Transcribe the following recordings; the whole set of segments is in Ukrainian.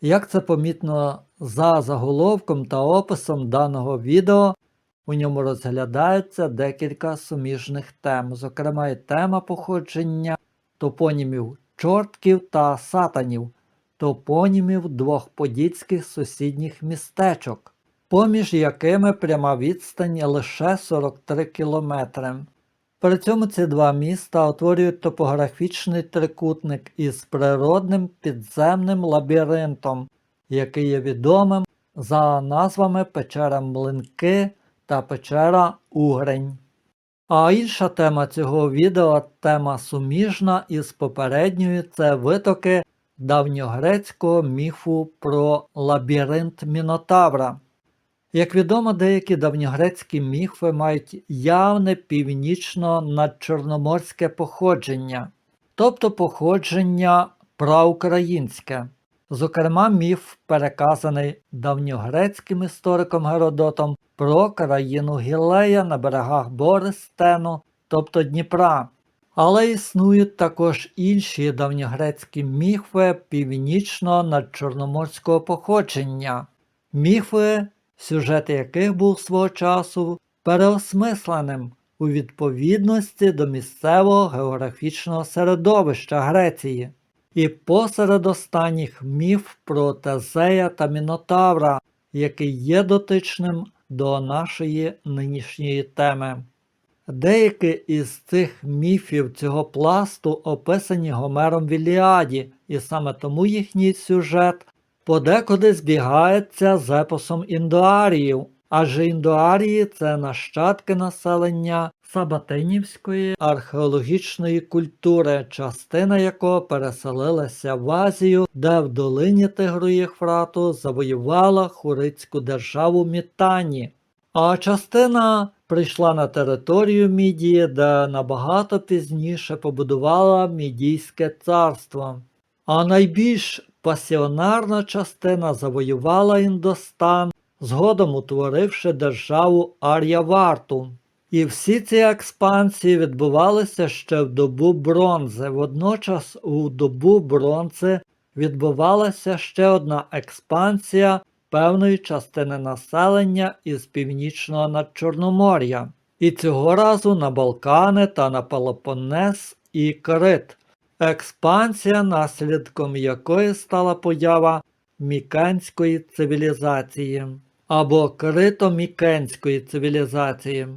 Як це помітно за заголовком та описом даного відео, у ньому розглядаються декілька суміжних тем, зокрема і тема походження топонімів чортків та сатанів, топонімів двох подільських сусідніх містечок, поміж якими пряма відстань лише 43 кілометри. При цьому ці два міста утворюють топографічний трикутник із природним підземним лабіринтом, який є відомим за назвами Печера Млинки та Печера Угрень. А інша тема цього відео тема суміжна із попередньою це витоки давньогрецького міфу про лабіринт Мінотавра. Як відомо, деякі давньогрецькі міфи мають явне північно-надчорноморське походження, тобто походження праукраїнське. Зокрема, міф переказаний давньогрецьким істориком Геродотом про країну Гілея на берегах Бористену, тобто Дніпра. Але існують також інші давньогрецькі міфи північно-надчорноморського походження, міфи, сюжет яких був свого часу переосмисленим у відповідності до місцевого географічного середовища Греції. І посеред останніх міф про Тезея та Мінотавра, який є дотичним до нашої нинішньої теми. Деякі із цих міфів цього пласту описані Гомером в Іліаді, і саме тому їхній сюжет подекуди збігається з епосом індуаріїв, адже індуарії це нащадки населення Сабатинівської археологічної культури, частина якого переселилася в Азію, де в долині Тигру Єфрату завоювала Хурицьку державу Мітані. А частина прийшла на територію Мідії, де набагато пізніше побудувала Мідійське царство. А найбільш пасіонарна частина завоювала Індостан, згодом утворивши державу Ар'яварту. І всі ці експансії відбувалися ще в добу бронзи. Водночас у добу бронзи відбувалася ще одна експансія певної частини населення із північного надчорномор'я. І цього разу на Балкани та на Пелопонес і Крит. Експансія, наслідком якої стала поява мікенської цивілізації або крито-мікенської цивілізації.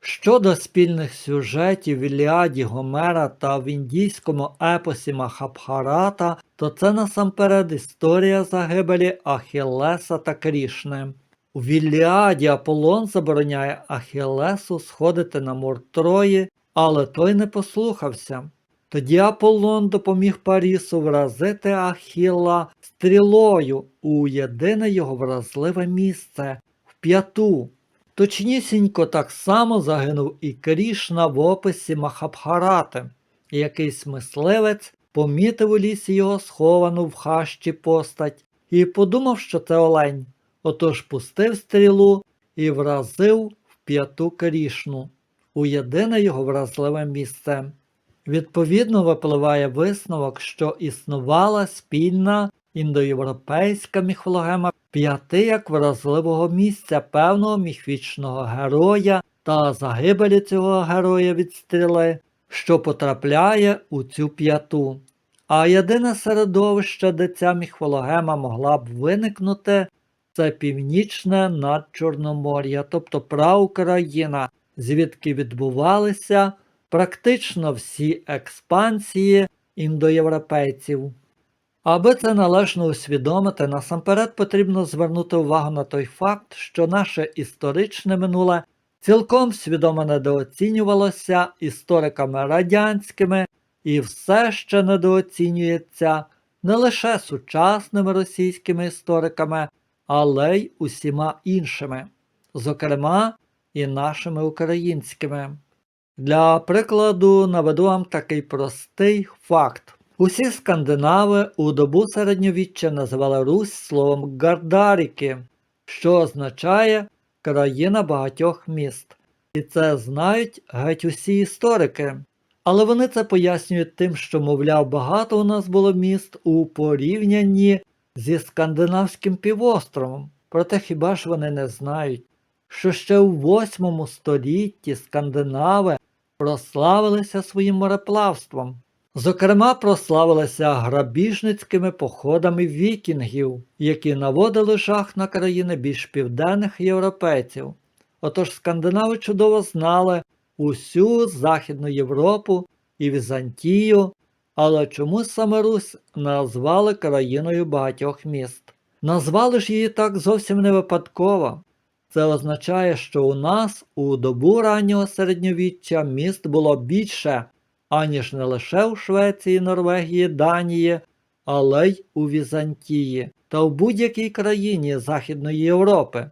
Щодо спільних сюжетів в Іліаді Гомера та в індійському епосі Махабхарата, то це насамперед історія загибелі Ахілеса та Крішни. У Іліаді Аполлон забороняє Ахілесу сходити на мур Трої, але той не послухався. Тоді Аполлон допоміг Парісу вразити Ахілла стрілою у єдине його вразливе місце в п'яту. Точнісінько так само загинув і Крішна в описі Махабхарати. Якийсь мисливець помітив у лісі його сховану в хащі постать і подумав, що це олень. Отож пустив стрілу і вразив в п'яту Крішну у єдине його вразливе місце. Відповідно, випливає висновок, що існувала спільна індоєвропейська міфологема п'яти як вразливого місця певного міфічного героя та загибелі цього героя від стріли, що потрапляє у цю п'яту. А єдине середовище, де ця міфологема могла б виникнути, це північне надчорномор'я, тобто праукраїна, звідки відбувалися практично всі експансії індоєвропейців. Аби це належно усвідомити, насамперед потрібно звернути увагу на той факт, що наше історичне минуле цілком свідомо недооцінювалося істориками радянськими і все ще недооцінюється не лише сучасними російськими істориками, але й усіма іншими, зокрема і нашими українськими. Для прикладу наведу вам такий простий факт. Усі скандинави у добу середньовіччя називали Русь словом Гардаріки, що означає країна багатьох міст. І це знають геть усі історики. Але вони це пояснюють тим, що, мовляв, багато у нас було міст у порівнянні зі скандинавським півостровом. Проте хіба ж вони не знають, що ще у восьмому столітті скандинави прославилися своїм мореплавством. Зокрема, прославилися грабіжницькими походами вікінгів, які наводили жах на країни більш південних європейців. Отож скандинави чудово знали усю Західну Європу і Візантію, але чомусь саме Русь назвали країною багатьох міст. Назвали ж її так зовсім не випадково. Це означає, що у нас у добу раннього середньовіччя міст було більше, аніж не лише у Швеції, Норвегії, Данії, але й у Візантії та в будь-якій країні Західної Європи.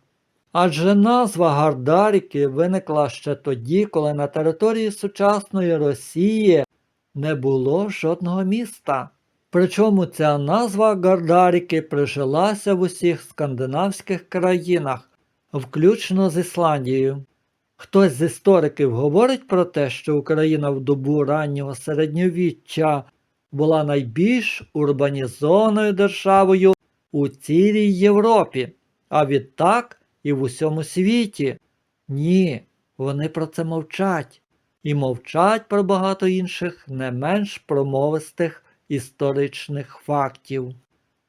Адже назва Гардаріки виникла ще тоді, коли на території сучасної Росії не було жодного міста. Причому ця назва Гардаріки прижилася в усіх скандинавських країнах, включно з Ісландією. Хтось з істориків говорить про те, що Україна в добу раннього середньовіччя була найбільш урбанізованою державою у цілій Європі, а відтак і в усьому світі. Ні, вони про це мовчать і мовчать про багато інших не менш промовистих історичних фактів.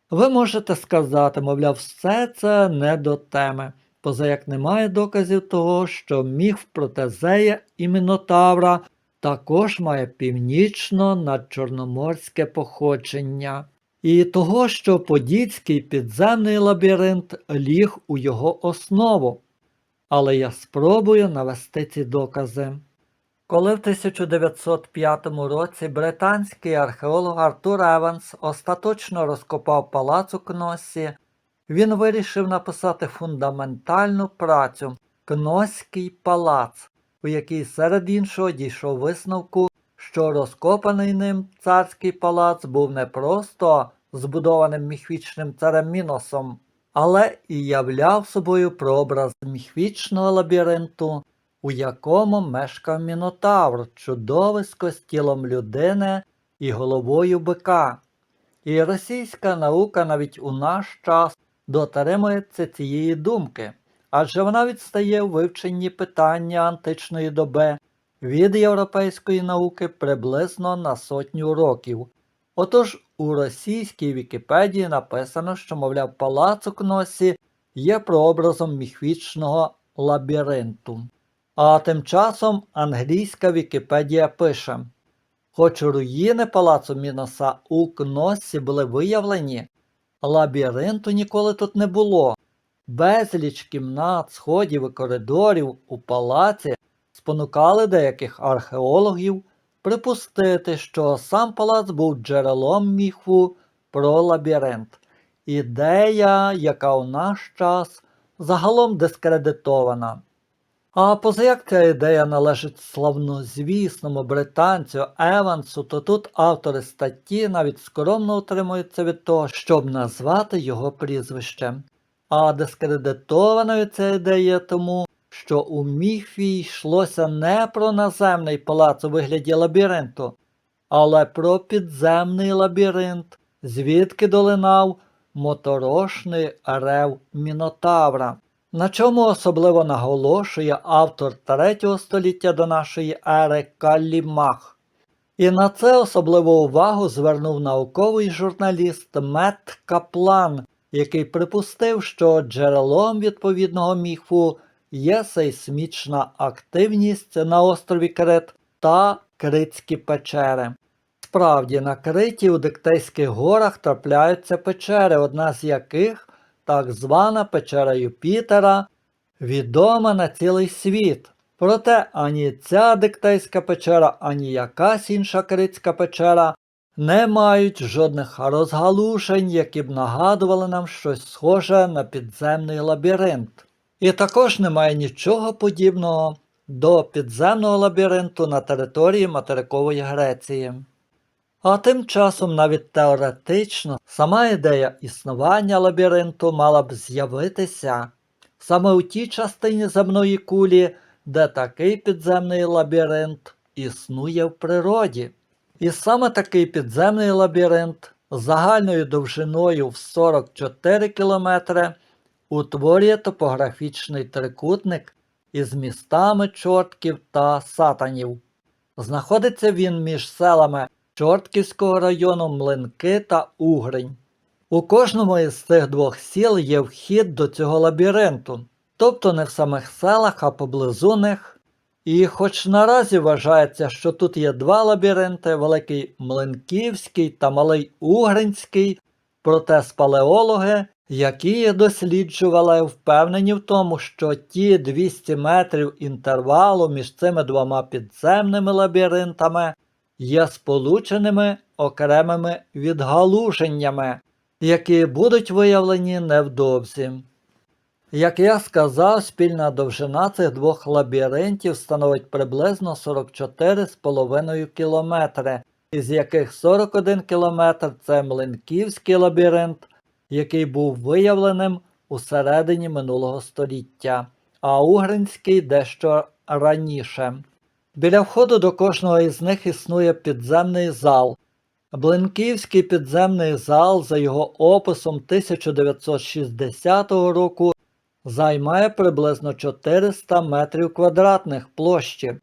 Ви можете сказати, мовляв, все це не до теми, поза як немає доказів того, що міф про Тезея і Мінотавра також має північно-надчорноморське походження, і того, що Подільський підземний лабіринт ліг у його основу. Але я спробую навести ці докази. Коли в 1905 році британський археолог Артур Еванс остаточно розкопав палац у Кносі, він вирішив написати фундаментальну працю Кноський палац, у якій серед іншого дійшов висновку, що розкопаний ним царський палац був не просто збудованим міхвічним царем Міносом, але і являв собою прообраз міхвічного лабіринту у якому мешкав мінотавр, чудовисько з тілом людини і головою бика. І російська наука навіть у наш час дотримується цієї думки, адже вона відстає у вивченні питання античної доби від європейської науки приблизно на сотню років. Отож у російській Вікіпедії написано, що, мовляв, палац у Кносі є прообразом міхвічного лабіринту. А тим часом англійська Вікіпедія пише: Хоч руїни палацу Міноса у Кносі були виявлені, лабіринту ніколи тут не було. Безліч кімнат, сходів і коридорів у палаці спонукали деяких археологів припустити, що сам палац був джерелом міфу про лабіринт. Ідея, яка у наш час загалом дискредитована. А позаяк ця ідея належить славнозвісному британцю Евансу, то тут автори статті навіть скромно утримуються від того, щоб назвати його прізвищем. А дискредитованою ця ідея тому, що у міфі йшлося не про наземний палац у вигляді лабіринту, але про підземний лабіринт, звідки долинав моторошний рев Мінотавра. На чому особливо наголошує автор 3 століття до нашої ери Калімах. І на це особливу увагу звернув науковий журналіст Мет Каплан, який припустив, що джерелом відповідного міфу є сейсмічна активність на острові Крит та Критські печери. Справді, на Криті у Диктейських горах трапляються печери, одна з яких так звана печера Юпітера, відома на цілий світ. Проте ані ця диктейська печера, ані якась інша критська печера не мають жодних розгалушень, які б нагадували нам щось схоже на підземний лабіринт. І також немає нічого подібного до підземного лабіринту на території материкової Греції. А тим часом навіть теоретично сама ідея існування лабіринту мала б з'явитися саме у тій частині земної кулі, де такий підземний лабіринт існує в природі. І саме такий підземний лабіринт загальною довжиною в 44 км утворює топографічний трикутник із містами Чортків та Сатанів. Знаходиться він між селами Чортківського району Млинки та Угрень. У кожному із цих двох сіл є вхід до цього лабіринту, тобто не в самих селах, а поблизу них. І хоч наразі вважається, що тут є два лабіринти Великий Млинківський та Малий Угринський, проте спалеологи, які їх досліджували, впевнені в тому, що ті 200 метрів інтервалу між цими двома підземними лабіринтами є сполученими окремими відгалуженнями, які будуть виявлені невдовзі. Як я сказав, спільна довжина цих двох лабіринтів становить приблизно 44,5 кілометри, із яких 41 кілометр це Млинківський лабіринт, який був виявленим у середині минулого століття, а Угринський дещо раніше. Біля входу до кожного із них існує підземний зал. Блинківський підземний зал за його описом 1960 року займає приблизно 400 метрів квадратних площі.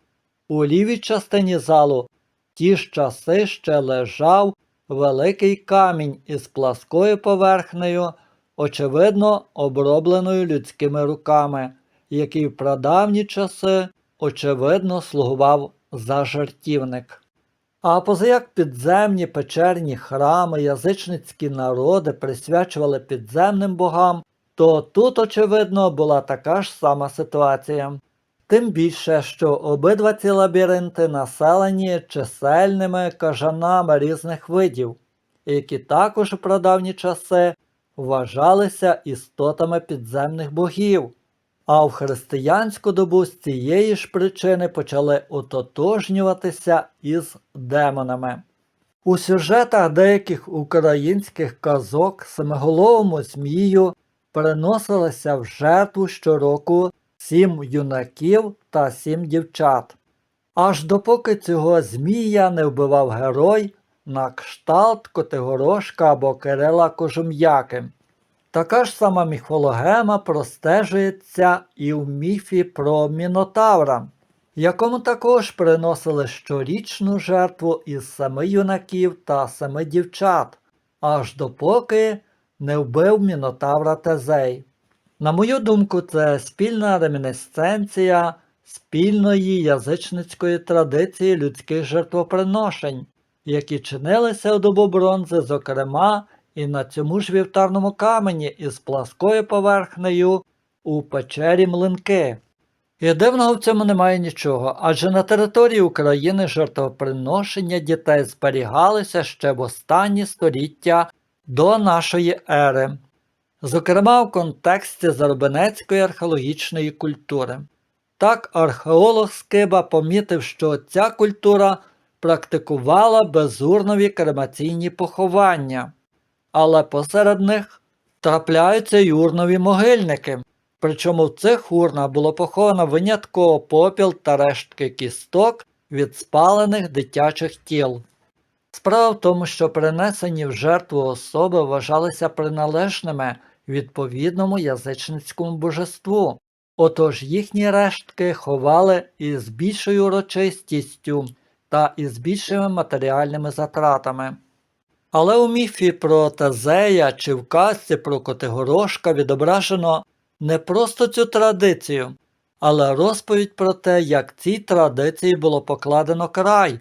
У лівій частині залу ті ж часи ще лежав великий камінь із пласкою поверхнею, очевидно обробленою людськими руками, який в прадавні часи, очевидно, слугував за жертівник. А позаяк підземні печерні храми язичницькі народи присвячували підземним богам, то тут, очевидно, була така ж сама ситуація. Тим більше, що обидва ці лабіринти населені чисельними кажанами різних видів, які також у прадавні часи вважалися істотами підземних богів, а в християнську добу з цієї ж причини почали ототожнюватися із демонами. У сюжетах деяких українських казок семиголовому змію приносилося в жертву щороку сім юнаків та сім дівчат. Аж допоки цього змія не вбивав герой на кшталт Котигорошка або Кирила Кожум'яки. Така ж сама міфологема простежується і в міфі про Мінотавра, якому також приносили щорічну жертву із семи юнаків та семи дівчат, аж допоки не вбив Мінотавра Тезей. На мою думку, це спільна ремінесценція спільної язичницької традиції людських жертвоприношень, які чинилися у добу бронзи, зокрема і на цьому ж вівтарному камені із пласкою поверхнею у печері млинки. І дивного в цьому немає нічого, адже на території України жертвоприношення дітей зберігалися ще в останні століття до нашої ери, зокрема в контексті Зарбенецької археологічної культури. Так археолог Скиба помітив, що ця культура практикувала безурнові кремаційні поховання, але посеред них трапляються й урнові могильники. Причому в цих урнах було поховано винятково попіл та рештки кісток від спалених дитячих тіл. Справа в тому, що принесені в жертву особи вважалися приналежними відповідному язичницькому божеству, отож їхні рештки ховали із більшою урочистістю та із більшими матеріальними затратами. Але у міфі про Тезея чи в казці про Котигорошка відображено не просто цю традицію, але розповідь про те, як цій традиції було покладено край,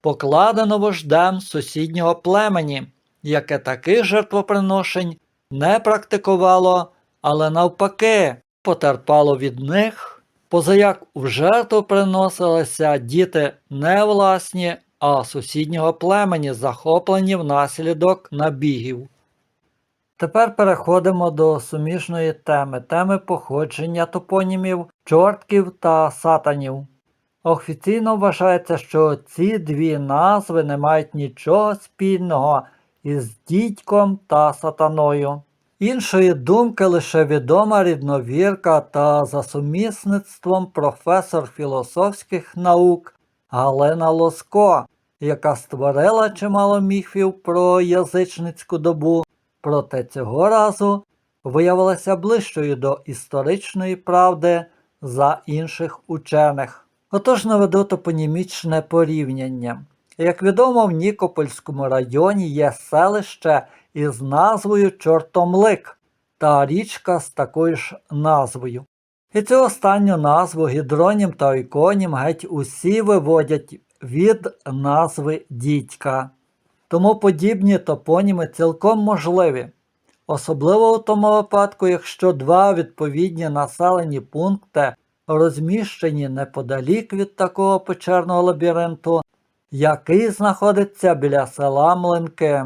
покладено вождем сусіднього племені, яке таких жертвоприношень не практикувало, але навпаки потерпало від них, позаяк в жертву приносилися діти не власні, а сусіднього племені, захоплені внаслідок набігів. Тепер переходимо до суміжної теми теми походження топонімів, чортків та сатанів. Офіційно вважається, що ці дві назви не мають нічого спільного із дідьком та сатаною. Іншої думки лише відома рідновірка та за сумісництвом професор філософських наук Галина Лоско, яка створила чимало міфів про язичницьку добу, проте цього разу виявилася ближчою до історичної правди за інших учених. Отож наведу топонімічне порівняння. Як відомо, в Нікопольському районі є селище із назвою Чортомлик та річка з такою ж назвою. І цю останню назву гідронім та іконім геть усі виводять від назви дідька. Тому подібні топоніми цілком можливі, особливо у тому випадку, якщо два відповідні населені пункти розміщені неподалік від такого печерного лабіринту, який знаходиться біля села Млинки.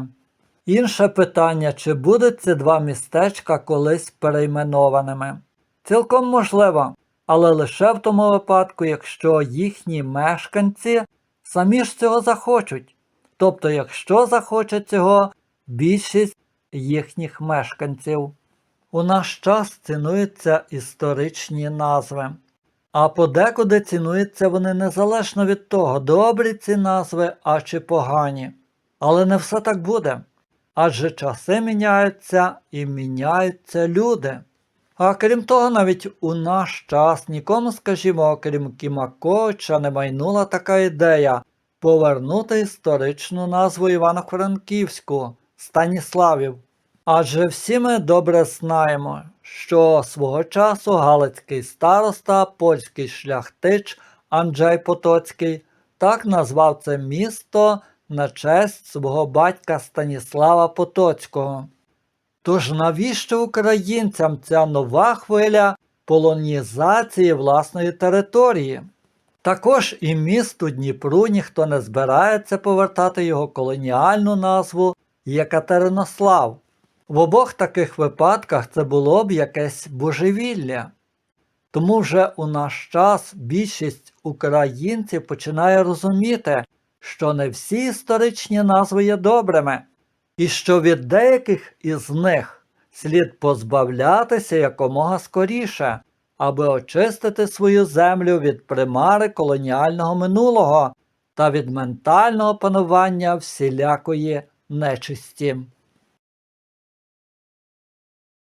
Інше питання, чи будуть ці два містечка колись перейменованими. Цілком можливо, але лише в тому випадку, якщо їхні мешканці самі ж цього захочуть. Тобто, якщо захоче цього більшість їхніх мешканців. У наш час цінуються історичні назви, а подекуди цінуються вони незалежно від того, добрі ці назви, а чи погані. Але не все так буде. Адже часи міняються і міняються люди. А крім того, навіть у наш час нікому, скажімо, окрім Кімаковича, не майнула така ідея повернути історичну назву Івано-Франківську Станіславів. Адже всі ми добре знаємо, що свого часу галицький староста, польський шляхтич Анджей Потоцький так назвав це місто на честь свого батька Станіслава Потоцького. Тож навіщо українцям ця нова хвиля полонізації власної території? Також і місту Дніпру ніхто не збирається повертати його колоніальну назву Єкатеринослав. В обох таких випадках це було б якесь божевілля. Тому вже у наш час більшість українців починає розуміти, що не всі історичні назви є добрими, і що від деяких із них слід позбавлятися якомога скоріше, аби очистити свою землю від примари колоніального минулого та від ментального панування всілякої нечисті.